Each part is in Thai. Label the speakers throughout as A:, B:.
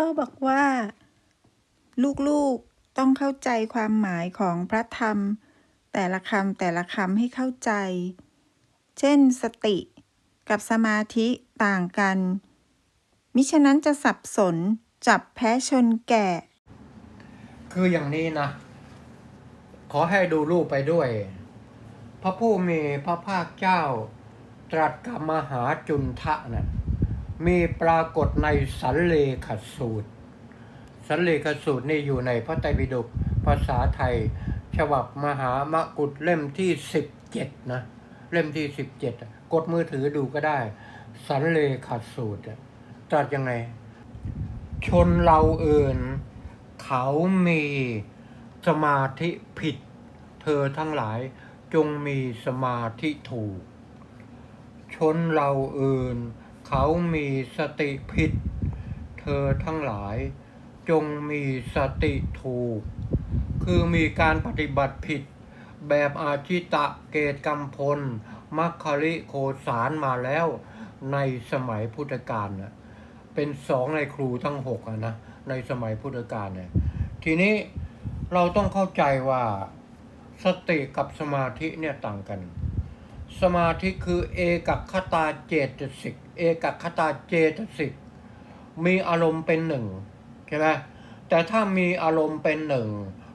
A: พ่อบอกว่า ลูกๆต้องเข้าใจความหมายของพระธรรม แต่ละคำแต่ละคำให้เข้าใจ เช่น สติ กับสมาธิต่างกัน มิฉะนั้นจะสับสนจับแพ้ชนแก่
B: คืออย่างนี้นะ ขอให้ดูรูปไปด้วย พระผู้มีพระภาคเจ้า ตรัสกับมหาจุนทะนะ่ะ มีปรากฏในสันเลขสูตร สันเลขสูตรนี่อยู่ในพระไตรปิฎกภาษาไทย ฉบับมหามกุฏเล่มที่สิบเจ็ดนะ เล่มที่สิบเจ็ดกดมือถือดูก็ได้ สันเลขสูตรอะตรัสยังไง ชนเราเอื่น เขามีสมาธิผิด เธอทั้งหลายจงมีสมาธิถูก ชนเราเอื่นเขามีสติผิด เธอทั้งหลาย จงมีสติถูก คือมีการปฏิบัติผิด แบบอาชิตะเกตกรรมพล มัคคริโคสารมาแล้วในสมัยพุทธกาลนะเป็นสองในครูทั้งหกนะในสมัยพุทธกาลเนี่ยทีนี้เราต้องเข้าใจว่าสติกับสมาธิเนี่ยต่างกัน สมาธิคือเอกคตาเจตสิก เอกคตาเจตสิก มีอารมณ์เป็นหนึ่งใช่ไหมแต่ถ้ามีอารมณ์เป็นหนึ่ง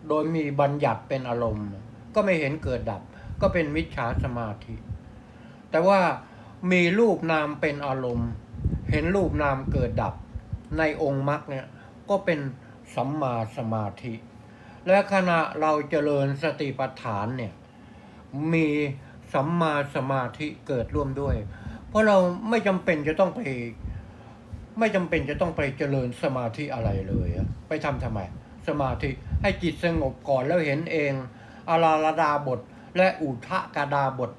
B: โดยมีบัญญัติเป็นอารมณ์ ก็ไม่เห็นเกิดดับ ก็เป็นมิจฉาสมาธิ แต่ว่ามีรูปนามเป็นอารมณ์ เห็นรูปนามเกิดดับ ในองค์มรรคเนี่ยก็เป็นสัมมาสมาธิ และขณะเราเจริญสติปัฏฐานเนี่ยมี สัมมาสมาธิเกิดร่วมด้วย เพราะเราไม่จำเป็นจะต้องไป ไม่จำเป็นจะต้องไปเจริญสมาธิอะไรเลยไปทำทำไม สมาธิให้จิตสงบก่อนแล้วเห็นเองอาราลดาบท และอุทะกาดาบท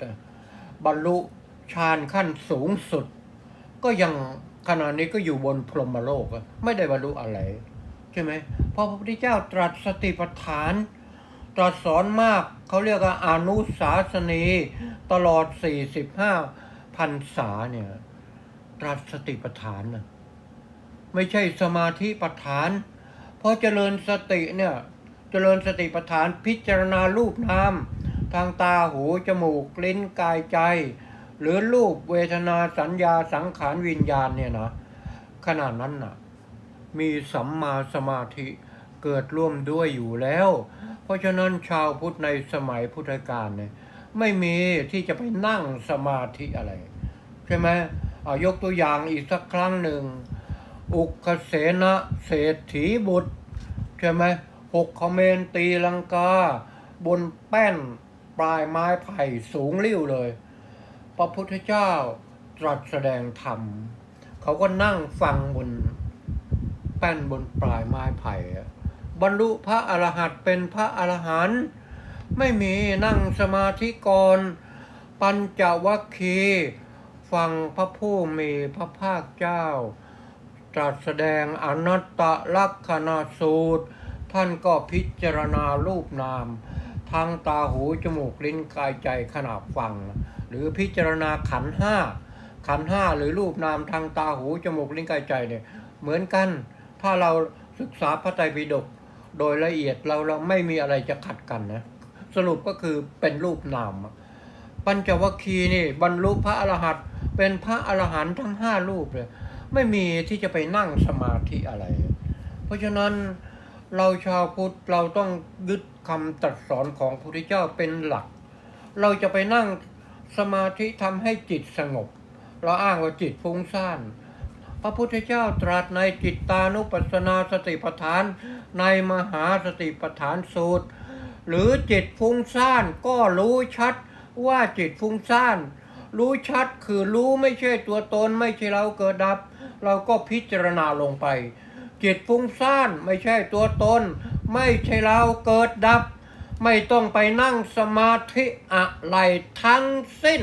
B: บรรลุฌานขั้นสูงสุด ก็ยังขณะนี้ก็อยู่บนพรหมโลกไม่ได้บรรลุอะไร ใช่ไหมเพราะพระพุทธเจ้าตรัสสติปัฏฐาน ตรัสสอนมากเขาเรียกว่าอนุสาสนี ตลอด 45พันษาเนี่ย ตรัสสติปัฏฐานนะไม่ใช่สมาธิปัฏฐาน เพราะเจริญสติเนี่ยเจริญสติปัฏฐานพิจารณารูปนามทางตาหูจมูกลิ้นกายใจ หรือรูปเวทนาสัญญาสังขารวิญญาณเนี่ยนะขนาดนั้นน่ะมีสัมมาสมาธิเกิดร่วมด้วยอยู่แล้ว ราะฉะนั้นชาวพุทธในสมัยพุทธกาลเนี่ยไม่มีที่จะไปนั่งสมาธิอะไร ใช่ไหมเอายกตัวอย่างอีกสักครั้งหนึ่ง อุกเสนะเศรษฐีบุตร ใช่ไหมหกคอมเมนตีลังกา บนแป้นปลายไม้ไผ่สูงริ่วเลย พระพุทธเจ้าตรัสแสดงธรรม เขาก็นั่งฟังบนแป้นบนปลายไม้ไผ่ บรรลุพระอรหันต์เป็นพระอรหันต์ไม่มีนั่งสมาธิก่อนปัญจวัคคีฟังพระผู้มีพระภาคเจ้า ตรัสแสดงอนัตตลักษณสูตร ท่านก็พิจารณารูปนามทางตาหูจมูกลิ้นกายใจขณะฟัง หรือพิจารณาขันห้าขันห้าหรือรูปนามทางตาหูจมูกลิ้นกายใจเนี่ยเหมือนกัน ถ้าเราศึกษาพระไตรปิฎก โดยละเอียดเราเราไม่มีอะไรจะขัดกันนะ สรุปก็คือเป็นรูปนาม ปัญจวัคคีย์นี่ บรรลุพระอรหันต์เป็นพระอรหันต์ทั้งห้ารูปเลย ไม่มีที่จะไปนั่งสมาธิอะไร เพราะฉะนั้นเราชาวพุทธเราต้องยึดคำตรัสสอนของพระพุทธเจ้าเป็นหลัก เราจะไปนั่งสมาธิทำให้จิตสงบ เราอ้างว่าจิตฟุ้งซ่าน พระพุทธเจ้าตรัสในจิตตานุปัสสนาสติปัฏฐาน ในมหาสติปัฏฐานสูตร หรือจิตฟุ้งซ่านก็รู้ชัดว่าจิตฟุ้งซ่าน รู้ชัดคือรู้ไม่ใช่ตัวตนไม่ใช่เราเกิดดับ เราก็พิจารณาลงไป จิตฟุ้งซ่านไม่ใช่ตัวตน ไม่ใช่เราเกิดดับ ไม่ต้องไปนั่งสมาธิอะไรทั้งสิ้น